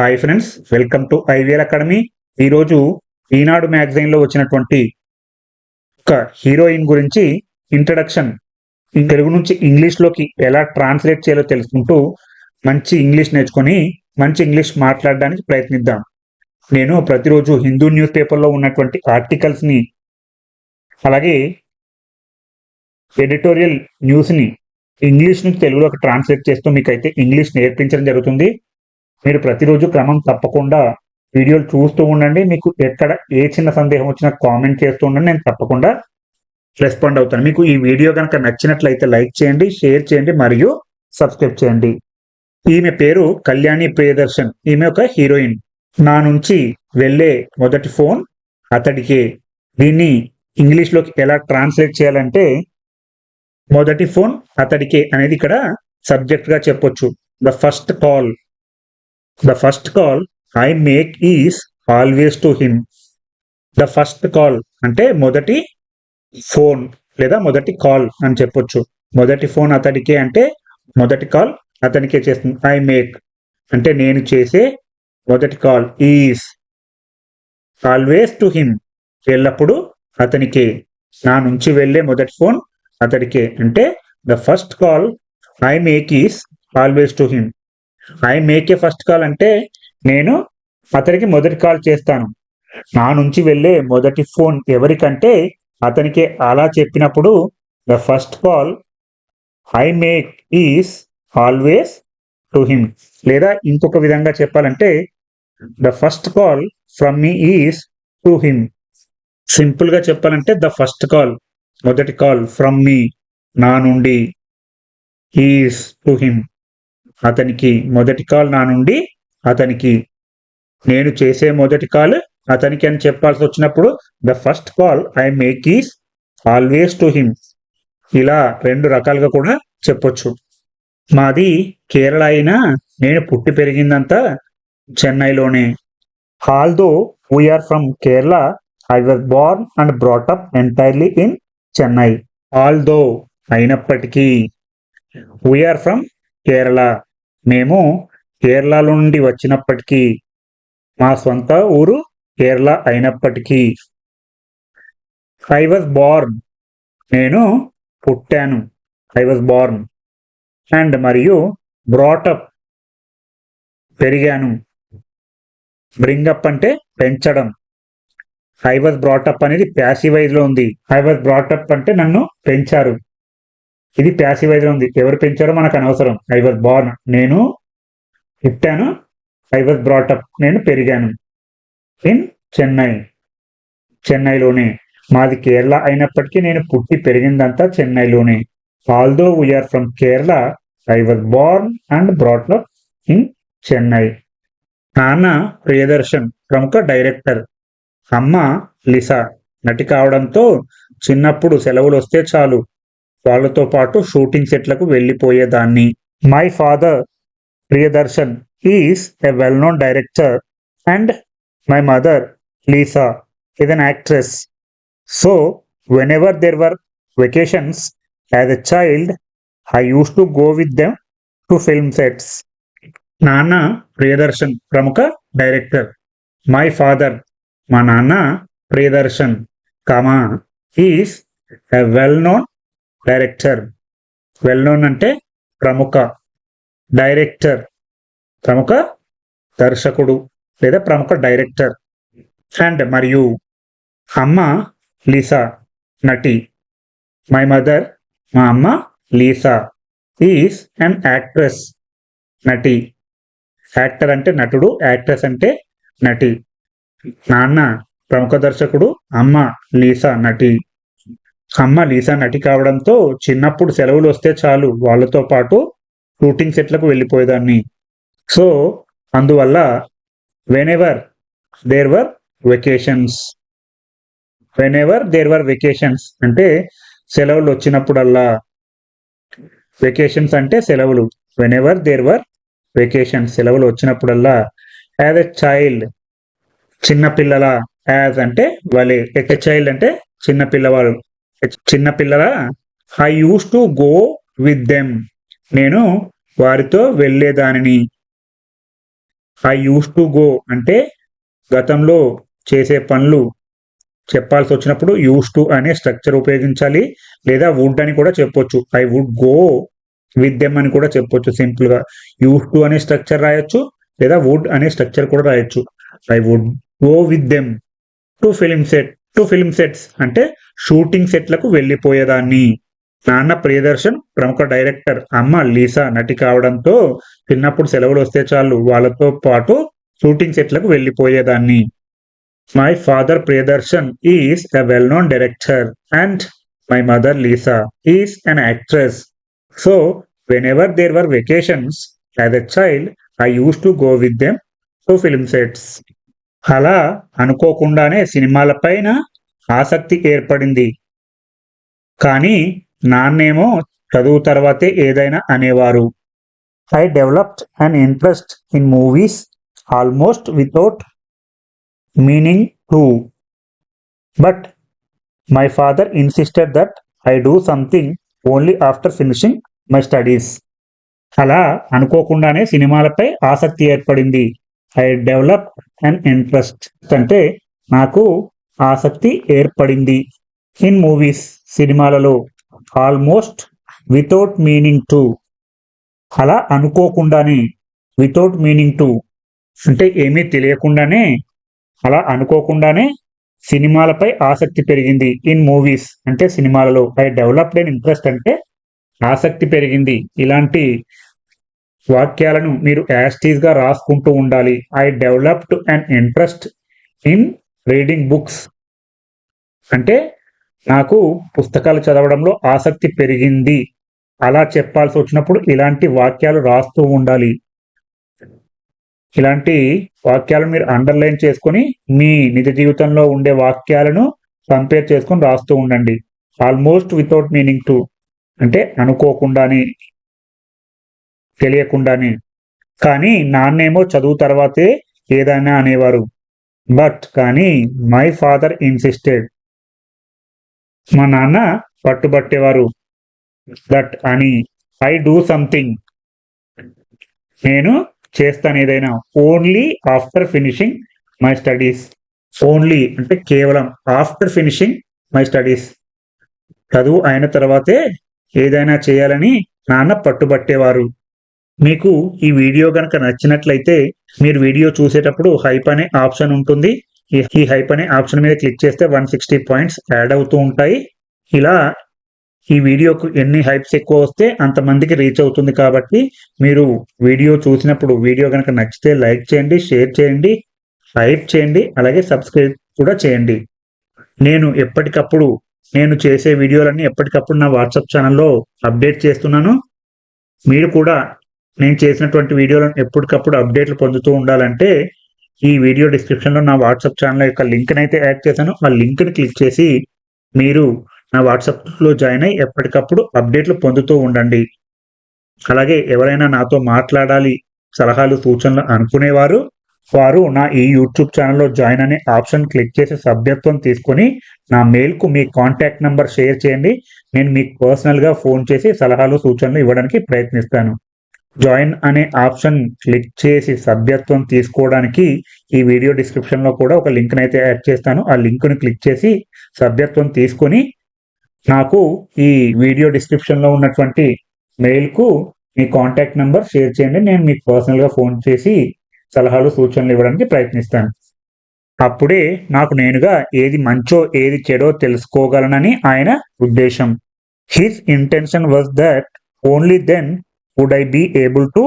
Hi friends welcome to IVL academy ఈరోజు ఈనాడు మ్యాగజైన్లో వచ్చినటువంటి ఒక హీరోయిన్ గురించి ఇంట్రడక్షన్ తెలుగు నుంచి ఇంగ్లీష్లోకి ఎలా ట్రాన్స్లేట్ చేయాలో తెలుసుకుంటూ మంచి ఇంగ్లీష్ నేర్చుకొని మంచి ఇంగ్లీష్ మాట్లాడడానికి ప్రయత్నిద్దాం. నేను ప్రతిరోజు హిందూ న్యూస్ పేపర్లో ఉన్నటువంటి ఆర్టికల్స్ని అలాగే ఎడిటోరియల్ న్యూస్ని ఇంగ్లీష్ నుంచి తెలుగులోకి ట్రాన్స్లేట్ చేస్తూ మీకైతే ఇంగ్లీష్ నేర్పించడం జరుగుతుంది. మీరు ప్రతిరోజు క్రమం తప్పకుండా వీడియోలు చూస్తూ ఉండండి. మీకు ఎక్కడ ఏ చిన్న సందేహం వచ్చినా కామెంట్ చేస్తూ ఉండండి. నేను తప్పకుండా రెస్పాండ్ అవుతాను. మీకు ఈ వీడియో కనుక నచ్చినట్లయితే లైక్ చేయండి షేర్ చేయండి మరియు సబ్స్క్రైబ్ చేయండి. ఈమె పేరు కళ్యాణి ప్రియదర్శన్. ఈమె ఒక హీరోయిన్. నా నుంచి వెళ్ళే మొదటి ఫోన్ అతడికే. దీన్ని ఇంగ్లీష్లోకి ఎలా ట్రాన్స్లేట్ చేయాలంటే మొదటి ఫోన్ అతడికే అనేది ఇక్కడ సబ్జెక్ట్గా చెప్పొచ్చు. The first call. The first call I make is always to him the first call అంటే మొదటి ఫోన్ లేదా మొదటి కాల్ అని చెప్పొచ్చు. మొదటి ఫోన్ అతడికే అంటే మొదటి కాల్ అతనికే చేస్తుంది. ఐ మేక్ అంటే నేను చేసే మొదటి call is always to him ఎల్లప్పుడూ అతనికే. నా నుంచి వెళ్ళే మొదటి ఫోన్ అతడికే. అంటే the first call I make is always to him I make a first call అంటే నేను అతనికి మొదటి కాల్ చేస్తాను. నా నుంచి వెళ్ళే మొదటి ఫోన్ ఎవరికంటే అతనికి అలా చెప్పినప్పుడు the first call I make is always to him లేదా ఇంకొక విధంగా చెప్పాలంటే the first call from me is to him సింపుల్గా చెప్పాలంటే ద ఫస్ట్ కాల్ మొదటి కాల్ ఫ్రమ్ మీ నా నుండి ఈస్ టు హిమ్ అతనికి మొదటి కాల్ నా నుండి అతనికి నేను చేసే మొదటి కాల్ అతనికి అని చెప్పాల్సి వచ్చినప్పుడు the first call I make is always to him ఇలా రెండు రకాలుగా కూడా చెప్పొచ్చు. మాది కేరళ అయినా నేను పుట్టి పెరిగిందంతా చెన్నైలోనే. Although we're from Kerala I was born and brought up entirely in Chennai although అయినప్పటికీ వీఆర్ ఫ్రమ్ కేరళ మేము కేరళ నుండి వచ్చినప్పటికీ మా సొంత ఊరు కేరళ అయినప్పటికీ ఐ వాజ్ బోర్న్ నేను పుట్టాను. ఐ వాజ్ బోర్న్ అండ్ మరియు బ్రాటప్ పెరిగాను. బ్రింగప్ అంటే పెంచడం. ఐ వాజ్ బ్రాటప్ అనేది ప్యాసివైజ్లో ఉంది. ఐ వాజ్ బ్రాటప్ అంటే నన్ను పెంచారు. ఇది ప్యాసివైజ్ అయితే ఉంది. ఎవరు పెంచారో మనకు అనవసరం. ఐ వాజ్ బార్న్ నేను పుట్టాను. ఐ వాజ్ బ్రాటప్ నేను పెరిగాను. ఇన్ చెన్నై చెన్నైలోనే మాది కేరళ అయినప్పటికీ నేను పుట్టి పెరిగిందంతా చెన్నైలోనే although we're from Kerala I was born and brought up in Chennai నాన్న ప్రియదర్శన్ ప్రముఖ డైరెక్టర్. అమ్మ లిసా. నటి కావడంతో చిన్నప్పుడు సెలవులు వస్తే చాలు. వాళ్ళతో పాటు షూటింగ్ సెట్లకు వెళ్ళిపోయేదాన్ని. My father Priyadarshan is a well known director and my mother Lisa is an actress so whenever there were vacations as a child I used to go with them to film sets నాన్న ప్రియదర్శన్ ప్రముఖ director my father మా నాన్న Priyadarshan comma is a well known director. Well known అంటే ప్రముఖ director. ప్రముఖ దర్శకుడు లేదా ప్రముఖ డైరెక్టర్. అండ్ మరియు అమ్మ లీసా నటి. మై మదర్ మా అమ్మ లీసా. ఈస్ అన్ యాక్ట్రెస్ నటి. యాక్టర్ అంటే నటుడు యాక్ట్రెస్ అంటే నటి. నాన్న ప్రముఖ దర్శకుడు అమ్మ లీసా నటి. అమ్మ లీసా నటి కావడంతో చిన్నప్పుడు సెలవులు వస్తే చాలు వాళ్ళతో పాటు షూటింగ్ సెట్లకు వెళ్ళిపోయేదాన్ని. సో అందువల్ల whenever there were vacations whenever there were vacations అంటే సెలవులు వచ్చినప్పుడల్లా వెకేషన్స్ అంటే సెలవులు. When ever there were vacations సెలవులు వచ్చినప్పుడల్లా యాజ్ ఎ చైల్డ్ చిన్న పిల్లల యాజ్ అంటే వలే ఎ చైల్డ్ అంటే చిన్న చిన్న పిల్లల? I used to go with them. నేను వారితో వెళ్ళేదానిని. ఐ యూస్ టు గో అంటే గతంలో చేసే పనులు. చెప్పాల్సి వచ్చినప్పుడు యూస్ టు అనే స్ట్రక్చర్ ఉపయోగించాలి. లేదా వుడ్ అని కూడా చెప్పొచ్చు. I would go with them అని కూడా చెప్పొచ్చు సింపుల్గా. యూస్ టు అనే స్ట్రక్చర్ రాయొచ్చు. లేదా వుడ్ అనే స్ట్రక్చర్ కూడా రాయొచ్చు. I would go with them to film set. To film sets అంటే షూటింగ్ సెట్లకు వెళ్ళిపోయేదాన్ని. నాన్న ప్రియదర్శన్ ప్రముఖ డైరెక్టర్ అమ్మ లీసా నటి కావడంతో చిన్నప్పుడు సెలవులు వస్తే చాలు వాళ్ళతో పాటు షూటింగ్ సెట్లకు వెళ్ళిపోయేదాన్ని. My father Priyadarshan is a well known director and my mother Lisa is an actress so whenever there were vacations as a child I used to go with them to film sets అలా అనుకోకుండానే సినిమాల పైన ఆసక్తి ఏర్పడింది. కానీ నాన్నేమో చదువు తర్వాతే ఏదైనా అనేవారు. I developed an interest in movies almost without meaning to. But my father insisted that I do something only after finishing my studies. అలా అనుకోకుండానే సినిమాలపై ఆసక్తి ఏర్పడింది. ఐ డెవలప్ అండ్ ఇంట్రెస్ట్ అంటే నాకు ఆసక్తి ఏర్పడింది. ఇన్ మూవీస్ సినిమాలలో ఆల్మోస్ట్ వితౌట్ మీనింగ్ టు. అలా అనుకోకుండానే వితౌట్ మీనింగ్ టు. అంటే ఏమీ తెలియకుండానే అలా అనుకోకుండానే సినిమాలపై ఆసక్తి పెరిగింది. ఇన్ మూవీస్ అంటే సినిమాలలో ఐ డెవలప్డ్ అండ్ ఇంట్రెస్ట్ అంటే ఆసక్తి పెరిగింది. ఇలాంటి వాక్యాలను మీరు యాస్టీస్గా రాసుకుంటూ ఉండాలి. I developed and interest in reading books అంటే నాకు పుస్తకాలు చదవడంలో ఆసక్తి పెరిగింది. అలా చెప్పాల్సి వచ్చినప్పుడు ఇలాంటి వాక్యాలు రాస్తూ ఉండాలి. ఇలాంటి వాక్యాలను మీరు అండర్లైన్ చేసుకొని మీ నిజ జీవితంలో ఉండే వాక్యాలను కంపేర్ చేసుకొని రాస్తూ ఉండండి. ఆల్మోస్ట్ వితౌట్ మీనింగ్ టు అంటే అనుకోకుండానే తెలియకుండానే. కానీ నాన్నేమో చదువు తర్వాతే ఏదైనా అనేవారు. బట్ కానీ మై ఫాదర్ ఇన్సిస్టెడ్. మా నాన్న పట్టుబట్టేవారు. దట్ అని ఐ డూ సంథింగ్. నేను చేస్తాను ఏదైనా only after finishing my studies. Only అంటే కేవలం ఆఫ్టర్ ఫినిషింగ్ మై స్టడీస్. చదువు అయిన తర్వాతే ఏదైనా చేయాలని నాన్న పట్టుబట్టేవారు. మీకు ఈ వీడియో కనుక నచ్చినట్లయితే మీరు వీడియో చూసేటప్పుడు హైప్ అనే ఆప్షన్ ఉంటుంది. ఈ- హైప్ అనే ఆప్షన్ మీద క్లిక్ చేస్తే వన్ సిక్స్టీ పాయింట్స్ యాడ్ అవుతూ ఉంటాయి. ఇలా ఈ వీడియోకు ఎన్ని హైప్స్ ఎక్కువ వస్తే అంతమందికి రీచ్ అవుతుంది కాబట్టి మీరు వీడియో చూసినప్పుడు వీడియో కనుక నచ్చితే లైక్ చేయండి షేర్ చేయండి హైప్ చేయండి అలాగే సబ్స్క్రైబ్ కూడా చేయండి. నేను ఎప్పటికప్పుడు నేను చేసే వీడియోలన్నీ ఎప్పటికప్పుడు నా వాట్సాప్ ఛానల్లో అప్డేట్ చేస్తున్నాను. మీరు కూడా నేను చేసినటువంటి వీడియోలను ఎప్పటికప్పుడు అప్డేట్లు పొందుతూ ఉండాలంటే ఈ వీడియో డిస్క్రిప్షన్లో నా వాట్సాప్ ఛానల్ యొక్క లింక్ని అయితే యాడ్ చేశాను. ఆ లింక్ని క్లిక్ చేసి మీరు నా వాట్సాప్లో జాయిన్ అయ్యి ఎప్పటికప్పుడు అప్డేట్లు పొందుతూ ఉండండి. అలాగే ఎవరైనా నాతో మాట్లాడాలి సలహాలు సూచనలు అనుకునేవారు వారు నా ఈ యూట్యూబ్ ఛానల్లో జాయిన్ అనే ఆప్షన్ క్లిక్ చేసి సభ్యత్వం తీసుకొని నా మెయిల్కు మీ కాంటాక్ట్ నెంబర్ షేర్ చేయండి. నేను మీకు పర్సనల్గా ఫోన్ చేసి సలహాలు సూచనలు ఇవ్వడానికి ప్రయత్నిస్తాను. జాయిన్ అనే ఆప్షన్ క్లిక్ చేసి సభ్యత్వం తీసుకోవడానికి ఈ వీడియో డిస్క్రిప్షన్లో కూడా ఒక లింక్ అయితే యాడ్ చేస్తాను. ఆ లింక్ని క్లిక్ చేసి సభ్యత్వం తీసుకొని నాకు ఈ వీడియో డిస్క్రిప్షన్లో ఉన్నటువంటి మెయిల్కు మీ కాంటాక్ట్ నెంబర్ షేర్ చేయండి. నేను మీకు పర్సనల్గా ఫోన్ చేసి సలహాలు సూచనలు ఇవ్వడానికి ప్రయత్నిస్తాను. అప్పుడే నాకు నేనుగా ఏది మంచో ఏది చెడో తెలుసుకోగలనని ఆయన ఉద్దేశం. His intention was that only then would I be able to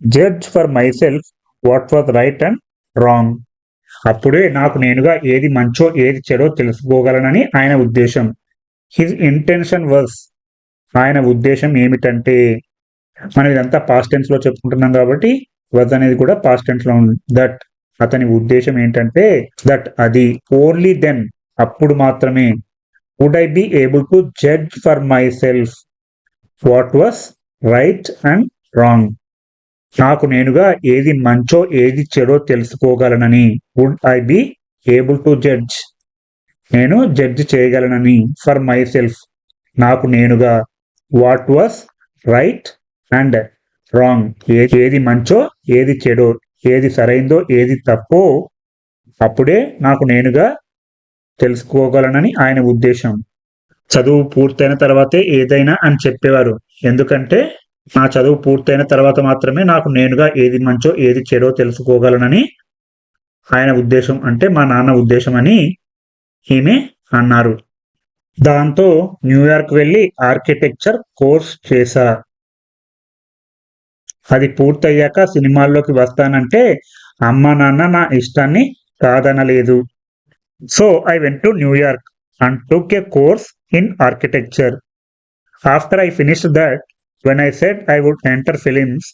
judge for myself what was right and wrong అప్పుడే నాకు నేనుగా ఏది మంచో ఏది చెడో తెలుసుకోగలనని ఆయన ఉద్దేశం. హిజ్ ఇంటెన్షన్ వాజ్ ఆయన ఉద్దేశం ఏమిటంటే మనం ఇదంతా పాస్ట్ టెన్స్లో చెప్పుకుంటున్నాం కాబట్టి వజ్ అనేది కూడా పాస్ట్ టెన్స్లో ఉంది. దట్ అతని ఉద్దేశం ఏంటంటే దట్ అది ఓన్లీ దెన్ అప్పుడు మాత్రమే. Would I be able to judge for myself what was right and wrong నాకు నేనుగా ఏది మంచో ఏది చెడో తెలుసుకోగలనని. Would I be able to judge నేను జడ్జ్ చేయగలనని ఫర్ మై సెల్ఫ్ నాకు నేనుగా what was right and wrong ఏది మంచో ఏది చెడో ఏది సరైందో ఏది తప్పో అప్పుడే నాకు నేనుగా తెలుసుకోగలనని ఆయన ఉద్దేశం. చదువు పూర్తయిన తర్వాతే ఏదైనా అని చెప్పేవారు. ఎందుకంటే నా చదువు పూర్తయిన తర్వాత మాత్రమే నాకు నేనుగా ఏది మంచో ఏది చెడో తెలుసుకోగలనని ఆయన ఉద్దేశం అంటే మా నాన్న ఉద్దేశం అని ఈమె అన్నారు. దాంతో న్యూయార్క్ వెళ్ళి ఆర్కిటెక్చర్ కోర్స్ చేశా. అది పూర్తయ్యాక సినిమాల్లోకి వస్తానంటే అమ్మ నాన్న నా ఇష్టాన్ని కాదనలేదు. So I went to New York. And took a course in architecture after I finished that when I said I would enter films,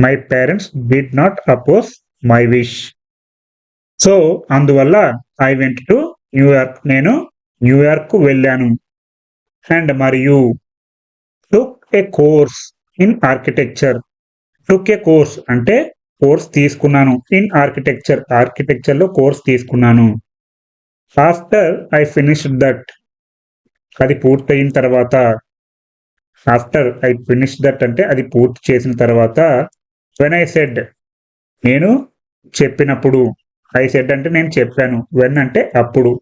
my parents did not oppose my wish so అందువల్ల I went to New York నేను New York వెళ్ళాను. And మరియు took a course in architecture took a course అంటే course తీసుకున్నాను. In architecture ఆర్కిటెక్చర్లో course తీసుకున్నాను. After I finished that అది పూర్తయిన తర్వాత ఆఫ్టర్ ఐ ఫినిష్ దట్ అంటే అది పూర్తి చేసిన తర్వాత వెన్ ఐ సెడ్ నేను చెప్పినప్పుడు ఐ సెడ్ అంటే నేను చెప్పాను. వెన్ అంటే అప్పుడు.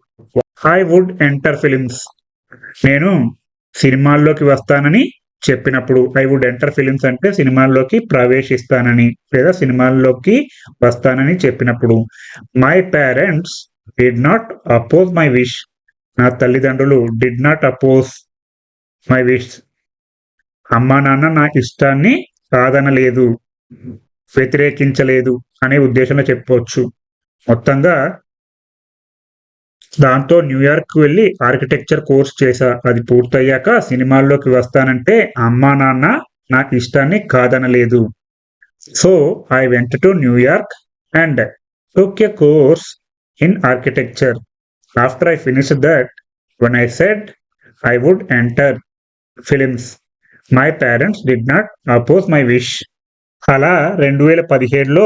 ఐ వుడ్ ఎంటర్ ఫిలిమ్స్ నేను సినిమాల్లోకి వస్తానని చెప్పినప్పుడు ఐ వుడ్ ఎంటర్ ఫిలిమ్స్ అంటే సినిమాల్లోకి ప్రవేశిస్తానని లేదా సినిమాల్లోకి వస్తానని చెప్పినప్పుడు my parents did not oppose my wish నా తల్లిదండ్రులు did not oppose my wish అమ్మా నాన్న నా ఇష్టాన్ని కాదనలేదు వ్యతిరేకించలేదు అనే ఉద్దేశంలో చెప్పవచ్చు. మొత్తంగా దాంతో న్యూయార్క్ వెళ్ళి ఆర్కిటెక్చర్ కోర్స్ చేశా. అది పూర్తయ్యాక సినిమాల్లోకి వస్తానంటే అమ్మా నాన్న నా ఇష్టాన్ని కాదనలేదు so I went to New York and took a course in architecture after I finish that when I said I would enter films my parents did not oppose my wish అలా రెండు వేల పదిహేడులో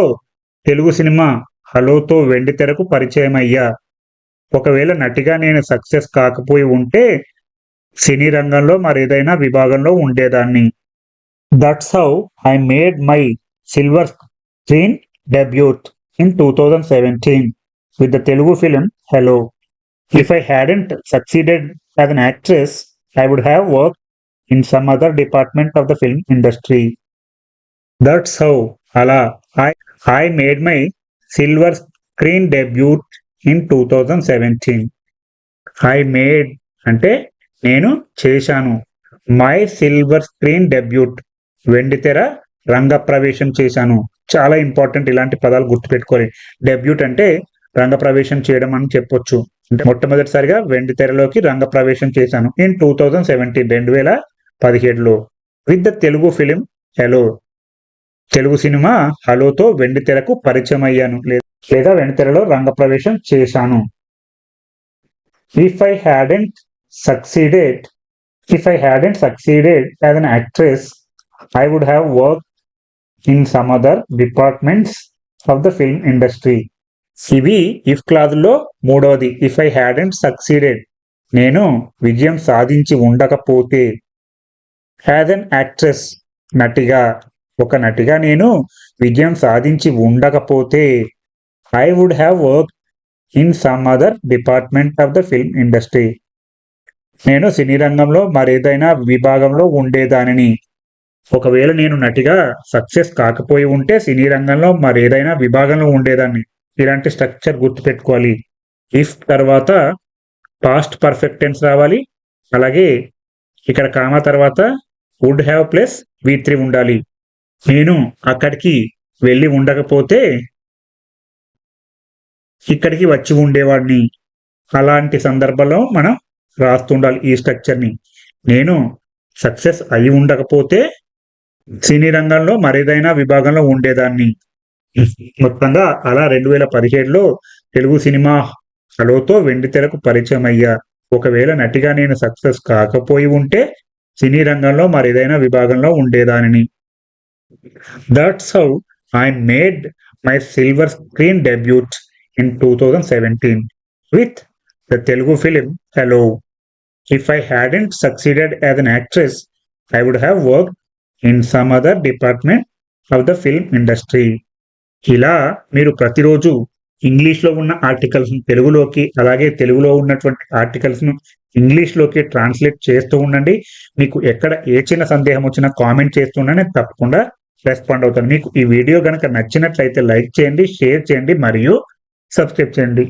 తెలుగు సినిమా హలోతో వెండి తెరకు పరిచయం అయ్యా ఒకవేళ నటిగా నేను సక్సెస్ కాకపోయి ఉంటే సినీ రంగంలో మరేదైనా విభాగంలో ఉండేదాన్ని. That's how I made my silver screen debut in two thousand seventeen with the Telugu film Hello if I hadn't succeeded as an actress I would have work in some other department of the film industry that's how అలా I I made my silver screen debut in two thousand seventeen I made అంటే నేను చేశాను. My silver screen debut వెండితెర రంగ ప్రవేశం చేశాను. చాలా important ఇలాంటి పదాలు గుర్తుపెట్టుకోవాలి. డెబ్యూట్ అంటే రంగ ప్రవేశం చేయడం అని చెప్పొచ్చు. అంటే మొట్టమొదటిసారిగా వెండి తెరలోకి రంగ ప్రవేశం చేశాను. ఇన్ టూ థౌజండ్ సెవెంటీన్ రెండు వేల పదిహేడులో. With the Telugu film Hello Telugu cinema హలోతో వెండి తెరకు పరిచయం అయ్యాను. లేదా వెండి తెరలో రంగ ప్రవేశం చేశాను. If I hadn't succeeded if I hadn't succeeded as an actress I would have work in some other departments of the film industry ఇవి ఇఫ్ క్లాజ్లో మూడవది. If I had and succeeded నేను విజయం సాధించి ఉండకపోతే. యాజ్ అన్ యాక్ట్రెస్ నటిగా. ఒక నటిగా నేను విజయం సాధించి ఉండకపోతే. I would have work in some other department of the film industry నేను సినీ రంగంలో మరేదైనా విభాగంలో ఉండేదానిని. ఒకవేళ నేను నటిగా సక్సెస్ కాకపోయి ఉంటే సినీ రంగంలో మరేదైనా విభాగంలో ఉండేదాన్ని. ఇలాంటి స్ట్రక్చర్ గుర్తుపెట్టుకోవాలి. ఇఫ్ తర్వాత పాస్ట్ పర్ఫెక్ట్ టెన్స్ రావాలి. అలాగే ఇక్కడ కామా తర్వాత would have plus V three ఉండాలి. నేను అక్కడికి వెళ్ళి ఉండకపోతే ఇక్కడికి వచ్చి ఉండేవాడిని. అలాంటి సందర్భంలో మనం రాస్తుండాలి ఈ స్ట్రక్చర్ని నేను సక్సెస్ అయి ఉండకపోతే సినీ రంగంలో మరేదైనా విభాగంలో ఉండేదాన్ని. మొత్తంగా అలా రెండు వేల పదిహేడులో తెలుగు సినిమా హలోతో వెండితెరకు పరిచయం అయ్యా ఒకవేళ నటిగా నేను సక్సెస్ కాకపోయి ఉంటే సినీ రంగంలో మరేదైనా విభాగంలో ఉండేదానిని. That's how I made my silver screen debut in two thousand seventeen with the Telugu film Hello if I hadn't succeeded as an actress I would have work in some other department of the film industry ఇలా మీరు ప్రతిరోజు ఇంగ్లీష్లో ఉన్న ఆర్టికల్స్ను తెలుగులోకి అలాగే తెలుగులో ఉన్నటువంటి ఆర్టికల్స్ను ఇంగ్లీష్లోకి translate చేస్తూ ఉండండి. మీకు ఎక్కడ ఏ చిన్న సందేహం వచ్చినా కామెంట్ చేస్తూ ఉండండి. తప్పకుండా రెస్పాండ్ అవుతాను. మీకు ఈ వీడియో కనుక నచ్చినట్లయితే లైక్ చేయండి షేర్ చేయండి మరియు సబ్స్క్రైబ్ చేయండి.